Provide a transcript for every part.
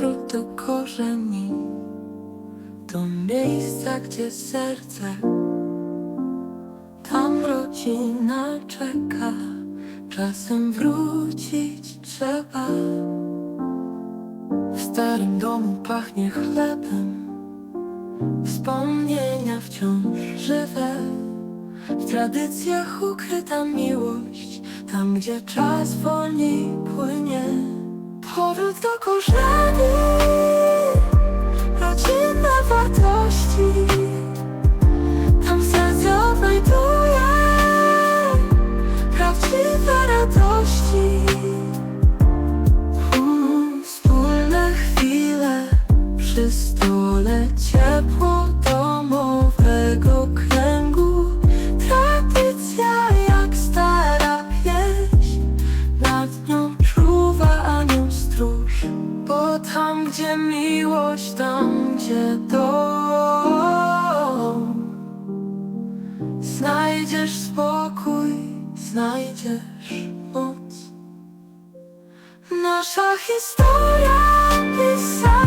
powrót do korzeni, do miejsca, gdzie serce, tam rodzina czeka, czasem wrócić trzeba. W starym domu pachnie chlebem, wspomnienia wciąż żywe. W tradycjach ukryta miłość, tam gdzie czas wolniej. Powrót do korzeni, Tam, gdzie miłość, tam, gdzie dom, znajdziesz spokój, znajdziesz moc. Nasza historia pisana,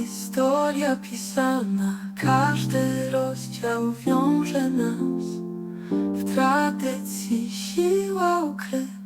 historia pisana, każdy rozdział wiąże nas. W tradycji siła ukryta.